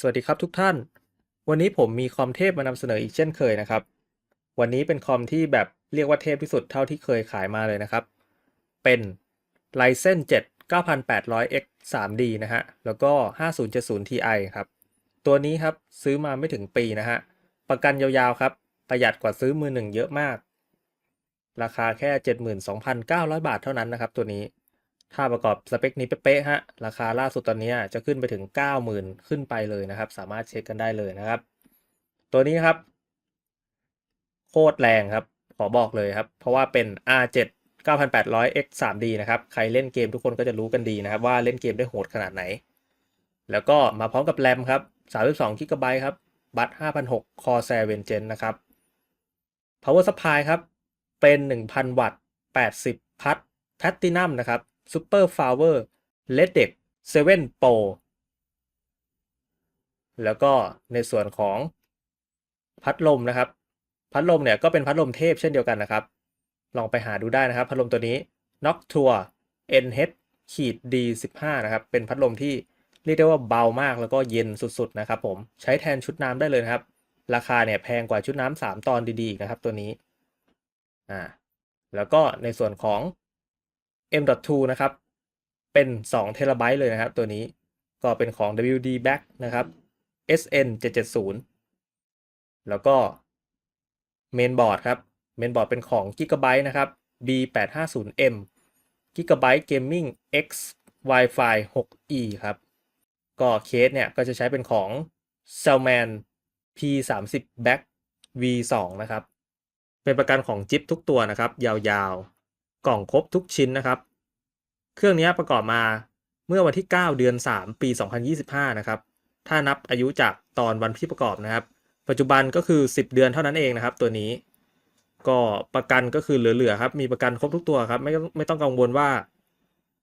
สวัสดีครับทุกท่าน วันนี้ผมมีคอมเทพมานำเสนออีกเช่นเคยนะครับ วันนี้เป็นคอมที่แบบเรียกว่าเทพที่สุดเท่าที่เคยขายมาเลยนะครับ เป็น Ryzen 7 9800X 3D นะฮะ แล้วก็ 5070 Ti ครับ ตัวนี้ครับซื้อมาไม่ถึงปีนะฮะ ประกันยาวๆครับ ประหยัดกว่าซื้อมือหนึ่งเยอะมาก ราคาแค่ 72,900 บาทเท่านั้นนะครับตัวนี้ ถ้าประกอบสเปคนี้เป๊ะๆฮะ ราคาล่าสุดตอนนี้จะขึ้นไปถึง 90,000 ขึ้นไปเลยนะครับ สามารถเช็คกันได้เลยนะครับ ตัวนี้ครับ โคตรแรงครับ ขอบอกเลยครับ เพราะว่าเป็น R7 9800X 3D นะครับ ใครเล่นเกมทุกคนก็จะรู้กันดีนะครับ ว่าเล่นเกมได้โหดขนาดไหน แล้วก็มาพร้อมกับแรมครับ 32 GB ครับ บัต5,600 Corsair Vengeance นะครับ Power Supply ครับ เป็น 1,000 วัตต์ 80 พัท Platinum นะครับ Super Power LED 7 Pro แล้วก็ในส่วนของพัดลมนะครับ พัดลมเนี่ยก็เป็นพัดลมเทพเช่นเดียวกันนะครับ ลองไปหาดูได้นะครับ พัดลมตัวนี้ Noctua NH ขีด D15 นะครับ เป็นพัดลมที่เรียกได้ว่าเบามากแล้วก็เย็นสุดๆนะครับผม ใช้แทนชุดน้ำได้เลยนะครับ ราคาเนี่ยแพงกว่าชุดน้ำ3ตอนดีๆนะครับตัวนี้ อ่า แล้วก็ในส่วนของ M.2 นะครับ เป็น2เทราไบต์เลยนะครับ ตัวนี้ก็เป็นของ WD Back นะครับ SN 770แล้วก็เมนบอร์ดครับเมนบอร์ดเป็นของ Gigabyte นะครับ B850M Gigabyte Gaming X Wi-Fi 6E ครับ ก็เคสเนี่ย ก็จะใช้เป็นของ Cellman P30 Back V2 นะครับ เป็นประกันของจิ๊บทุกตัวนะครับ ยาวๆ กล่องครบทุกชิ้นนะครับ เครื่องนี้ประกอบมาเมื่อวันที่ 9 เดือน 3 ปี 2025 นะครับ ถ้านับอายุจากตอนวันที่ประกอบนะครับ ปัจจุบันก็คือ 10 เดือนเท่านั้นเองนะครับ ตัวนี้ ก็ประกันก็คือเหลือๆครับ มีประกันครบทุกตัวครับ ไม่ไม่ต้องกังวลว่า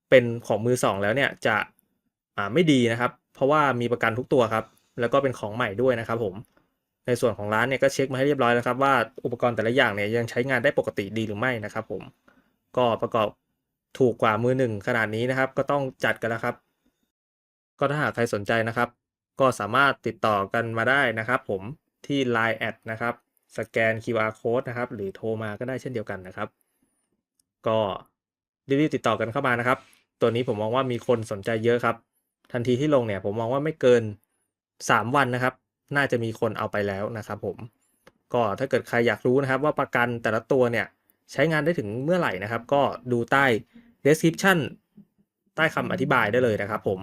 เป็นของมือสองแล้วเนี่ยจะอ่าไม่ดีนะครับ เพราะว่ามีประกันทุกตัวครับ แล้วก็เป็นของใหม่ด้วยนะครับ ผม ในส่วนของร้านเนี่ยก็เช็คมาให้เรียบร้อยแล้วครับว่าอุปกรณ์แต่ละอย่างเนี่ยยังใช้งานได้ปกติดีหรือไม่นะครับ ผม ก็ประกอบถูกกว่ามือหนึ่งขนาดนี้นะครับ ก็ต้องจัดกันแล้วครับ ก็ถ้าหากใครสนใจนะครับ ก็สามารถติดต่อกันมาได้นะครับ ผมที่ Line แอดนะครับสแกน QR code นะครับ หรือโทรมาก็ได้เช่นเดียวกันนะครับ ก็รีบๆติดต่อกันเข้ามานะครับ ตัวนี้ผมมองว่ามีคนสนใจเยอะครับ ทันทีที่ลงเนี่ย ผมมองว่าไม่เกิน 3 วันนะครับ น่าจะมีคนเอาไปแล้วนะครับ ผม ก็ถ้าเกิดใครอยากรู้นะครับ ว่าประกันแต่ละตัวเนี่ย ใช้งานได้ถึงเมื่อไหร่นะครับ ก็ดูใต้ description ใต้คำอธิบายได้เลยนะครับผม